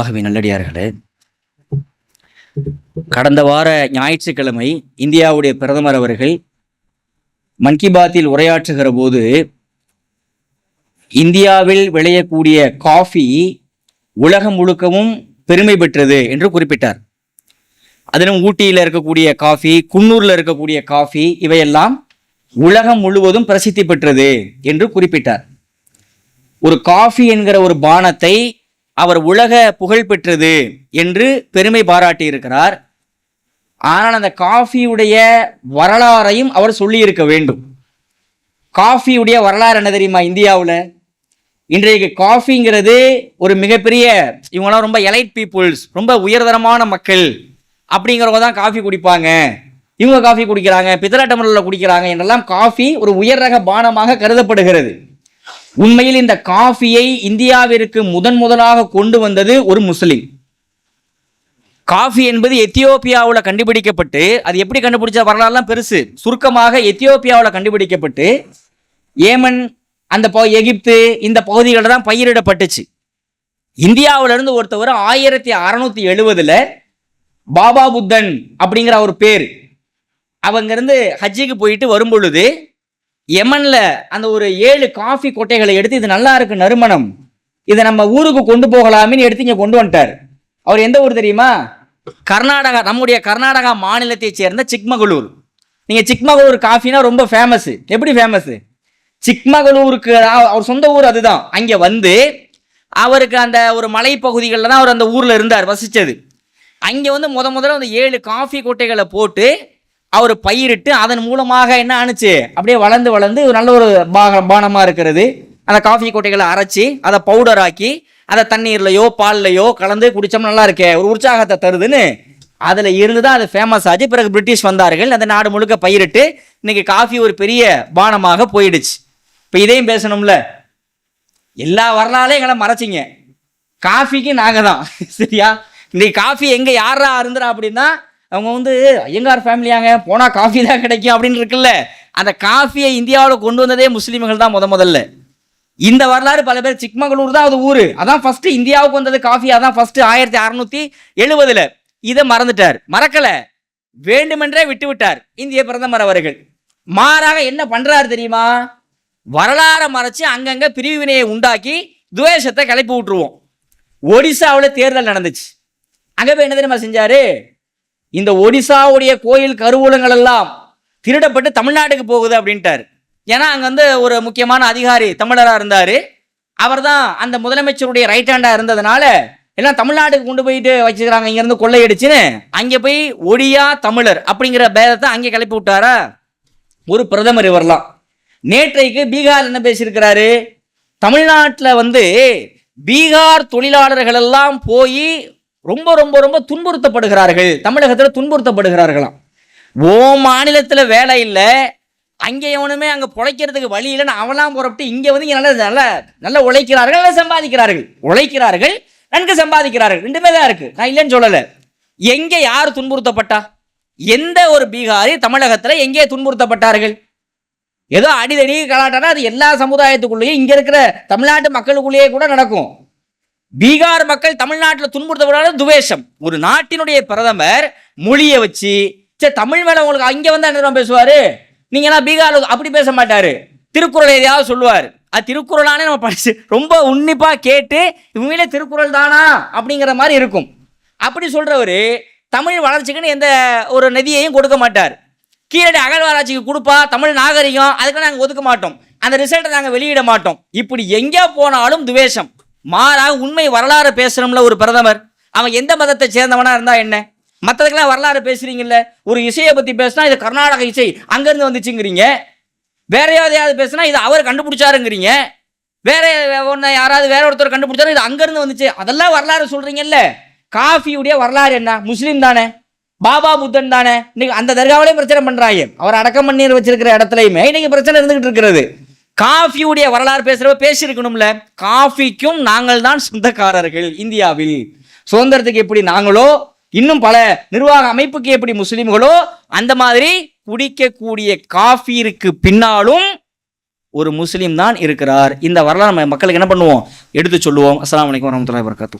ஆகவே நல்லடியார்களே கடந்த வார ஞாயிற்றுக்கிழமை இந்தியாவுடைய பிரதமர் அவர்கள் மன் கி பாத்தில் உரையாற்றுகிற போது இந்தியாவில் விளையக்கூடிய காஃபி உலகம் முழுக்கவும் பெருமை பெற்றது என்று குறிப்பிட்டார். அதிலும் ஊட்டியில் இருக்கக்கூடிய காஃபி குன்னூர்ல இருக்கக்கூடிய காஃபி இவையெல்லாம் உலகம் முழுவதும் பிரசித்தி பெற்றது என்று குறிப்பிட்டார். ஒரு காஃபி என்கிற ஒரு பானத்தை அவர் உலக புகழ் பெற்றது என்று பெருமை பாராட்டியிருக்கிறார். ஆனால் அந்த காஃபியுடைய வரலாறையும் அவர் சொல்லியிருக்க வேண்டும். காஃபியுடைய வரலாறு என்ன தெரியுமா இந்தியாவில்? இன்றைக்கு காஃபிங்கிறது ஒரு மிகப்பெரிய இவங்களாம் ரொம்ப எலைட் பீப்புள்ஸ் ரொம்ப உயர்தரமான மக்கள் அப்படிங்கிறவங்க தான் காஃபி குடிப்பாங்க. இவங்க காஃபி குடிக்கிறாங்க பித்தளை குடிக்கிறாங்க என்றெல்லாம் காஃபி ஒரு உயர் ரக பானமாக கருதப்படுகிறது. உண்மையில் இந்த காஃபியை இந்தியாவிற்கு முதன் முதலாக கொண்டு வந்தது ஒரு முஸ்லிம். காஃபி என்பது எத்தியோப்பியாவில் கண்டுபிடிக்கப்பட்டு அது எப்படி கண்டுபிடிச்ச வரலாறுலாம் பெருசு. சுருக்கமாக எத்தியோப்பியாவில் கண்டுபிடிக்கப்பட்டு ஏமன் அந்த ப எகிப்து இந்த பகுதிகளில் தான் பயிரிடப்பட்டுச்சு. இந்தியாவிலிருந்து ஒருத்தவர் ஆயிரத்தி அறநூத்தி எழுவதுல பாபா புத்தன் அப்படிங்கிற ஒரு பேர். அவங்கிருந்து ஹஜ்ஜிக்கு போயிட்டு வரும் பொழுது எமனில் அந்த ஒரு ஏழு காஃபி கொட்டைகளை எடுத்து இது நல்லா இருக்கு நறுமணம். இதை நம்ம ஊருக்கு கொண்டு போகலாமேன்னு எடுத்து இங்கே கொண்டு வந்துட்டார். அவர் எந்த ஊர் தெரியுமா? கர்நாடகா நம்முடைய கர்நாடகா மாநிலத்தைச் சேர்ந்த சிக்மகளூர். நீங்கள் சிக்மகளூர் காஃபினா ரொம்ப ஃபேமஸ்ஸு எப்படி ஃபேமஸு சிக்மகளூருக்கு அவர் சொந்த ஊர் அதுதான். அங்கே வந்து அவருக்கு அந்த ஒரு மலைப்பகுதிகளில் தான் அவர் அந்த ஊரில் இருந்தார் வசித்தது அங்கே வந்து முத முதல்ல அந்த ஏழு காஃபி கொட்டைகளை போட்டு அவர் பயிரிட்டு அதன் மூலமாக என்ன ஆணுச்சு? அப்படியே வளர்ந்து வளர்ந்து ஒரு நல்ல ஒரு பானமாக இருக்கிறது. அந்த காஃபி கொட்டைகளை அரைச்சி அதை பவுடர் ஆக்கி அதை தண்ணீர்லையோ பால்லையோ கலந்து குடித்தோம் நல்லா இருக்கே ஒரு உற்சாகத்தை தருதுன்னு. அதில் இருந்து தான் அது ஃபேமஸ் ஆச்சு. பிறகு பிரிட்டிஷ் வந்தார்கள். அந்த நாடு முழுக்க பயிரிட்டு இன்னைக்கு காஃபி ஒரு பெரிய பானமாக போயிடுச்சு. இப்போ இதையும் பேசணும்ல? எல்லா வரலாறும் எங்களை மறைச்சிங்க. காஃபிக்கு நாங்கள் தான் சரியா? இன்னைக்கு காஃபி எங்கே யாரா இருந்துறா அப்படின்னா அவங்க வந்து ஐயங்கார் ஃபேமிலியாங்க போனால் காஃபி தான் கிடைக்கும் அப்படின்னு இருக்குல்ல. அந்த காஃபியை இந்தியாவில் கொண்டு வந்ததே முஸ்லீம்கள் தான் முத முதல்ல. இந்த வரலாறு பல பேர் சிக்மங்களூர் தான் அது ஊர். அதான் ஃபஸ்ட்டு இந்தியாவுக்கு வந்தது காஃபி அதான் ஃபஸ்ட்டு ஆயிரத்தி அறநூற்றி எழுபதில் இதை மறந்துட்டார். மறக்கலை. வேண்டுமென்றே விட்டுவிட்டார். இந்திய பிரதமர் அவர்கள். மாறாக என்ன பண்ணுறாரு தெரியுமா? வரலாறை மறைச்சு அங்கங்கே பிரிவினையை உண்டாக்கி துவேஷத்தை கிளப்பி விட்டுருவோம். ஒடிசாவில் தேர்தல் நடந்துச்சு. அங்கே போய் என்ன தெரியுமா செஞ்சாரு? இந்த ஒடிசாவுடைய கோயில் கருவூலங்கள் எல்லாம் திருடப்பட்டு தமிழ்நாட்டுக்கு போகுது அப்படின்ட்டார். ஏன்னா அங்க வந்து ஒரு முக்கியமான அதிகாரி தமிழராக இருந்தார். அவர் அவர்தான் அந்த முதலமைச்சருடைய ரைட் ஹேண்டாக இருந்ததுனால எல்லாம் தமிழ்நாட்டுக்கு கொண்டு போயிட்டு வச்சுக்கிறாங்க. இங்கேருந்து கொள்ளையடிச்சுன்னு அங்கே போய் ஒடியா தமிழர் அப்படிங்கிற பேதத்தை அங்கே கிளப்பி விட்டாரா? ஒரு பிரதமர் இவர்லாம். நேற்றைக்கு பீகார் என்ன பேசியிருக்கிறாரு? தமிழ்நாட்டில் வந்து பீகார் தொழிலாளர்கள் எல்லாம் போய் ரொம்ப ரொம்ப ரொம்ப துன்புறுத்தப்படுகிறார்கள். தமிழகத்தில் துன்புறுத்தப்படுகிறார்களாம். ஓ மாநிலத்தில் வேலை இல்லை. அங்கே எவனுமே அங்கே பிழைக்கிறதுக்கு வழி இல்லைன்னு அவலாம் புறப்பட்டு இங்கே வந்து இங்கே நல்ல நல்ல நல்ல உழைக்கிறார்கள் நல்லா சம்பாதிக்கிறார்கள். உழைக்கிறார்கள் நன்கு சம்பாதிக்கிறார்கள். ரெண்டுமே தான் இருக்குது நான் இல்லைன்னு சொல்லலை. எங்கே யார் துன்புறுத்தப்பட்டா? எந்த ஒரு பீகாரி தமிழகத்தில் எங்கே துன்புறுத்தப்பட்டார்கள்? ஏதோ அடிதடி கலாட்டானா அது எல்லா சமுதாயத்துக்குள்ளேயும் இங்கே இருக்கிற தமிழ்நாட்டு மக்களுக்குள்ளேயே கூட நடக்கும். பீகார் மக்கள் தமிழ்நாட்டில் துன்புறுத்தப்படாத துவேஷம். ஒரு நாட்டினுடைய பிரதமர் மொழியை வச்சு சரி தமிழ் மேல உங்களுக்கு அங்க வந்து என்ன பேசுவார் பேசுவாரு? நீங்க எல்லாம் பீகார்ல அப்படி பேச மாட்டாரு. திருக்குறள் எதையாவது சொல்லுவார். அது திருக்குறளானே நம்ம படிச்சு ரொம்ப உன்னிப்பா கேட்டு இவங்களே திருக்குறள் தானா? அப்படிங்கிற மாதிரி இருக்கும். அப்படி சொல்றவரு தமிழ் வளர்ச்சிக்குன்னு எந்த ஒரு நிதியையும் கொடுக்க மாட்டார். கீழடி அகழ்வாராய்ச்சிக்கு கொடுப்பா தமிழ் நாகரிகம் அதுக்கு நாங்கள் ஒதுக்க மாட்டோம். அந்த ரிசல்ட்டை நாங்கள் வெளியிட மாட்டோம். இப்படி எங்கே போனாலும் துவேஷம். மாறாக உண்மை வரலாறு பேசணும்ல ஒரு பிரதமர். அவன் எந்த மதத்தை சேர்ந்தவனாக இருந்தால் என்ன? மற்றதுக்கெல்லாம் வரலாறு பேசுறீங்கல்ல? ஒரு இசையை பற்றி பேசினா இது கர்நாடக இசை. அங்கேருந்து வந்துச்சுங்கிறீங்க. வேற யாரையாவது பேசுனா இது அவர் கண்டுபிடிச்சாருங்கிறீங்க. வேற ஒன்று யாராவது வேற ஒருத்தர் கண்டுபிடிச்சாரு இது அங்கேருந்து வந்துச்சு. அதெல்லாம் வரலாறு சொல்கிறீங்கல்ல காஃபியுடைய வரலாறு என்ன? முஸ்லீம் தானே. பாபா புத்தன் தானே. இன்னைக்கு அந்த தர்காவிலையும் பிரச்சனை பண்ணுறாங்க அவர் அடக்கம் பண்ணி வச்சிருக்கிற இடத்துலையுமே இன்னைக்கு பிரச்சனை இருந்துகிட்டு இருக்கிறது. காஃபியுடைய வரலாறு பேசுகிறப்ப பேசியிருக்கணும்ல. காஃபிக்கும் நாங்கள் தான் சொந்தக்காரர்கள் இந்தியாவில். சுதந்திரத்துக்கு எப்படி நாங்களோ இன்னும் பல நிர்வாக அமைப்புக்கு எப்படி முஸ்லீம்களோ அந்த மாதிரி குடிக்கக்கூடிய காஃபியிற்கு பின்னாலும் ஒரு முஸ்லீம் தான் இருக்கிறார். இந்த வரலாறு நம்ம மக்களுக்கு என்ன பண்ணுவோம்? எடுத்து சொல்லுவோம். அஸ்லாம் வலைக்கம் வரமத்துல வரகாத்து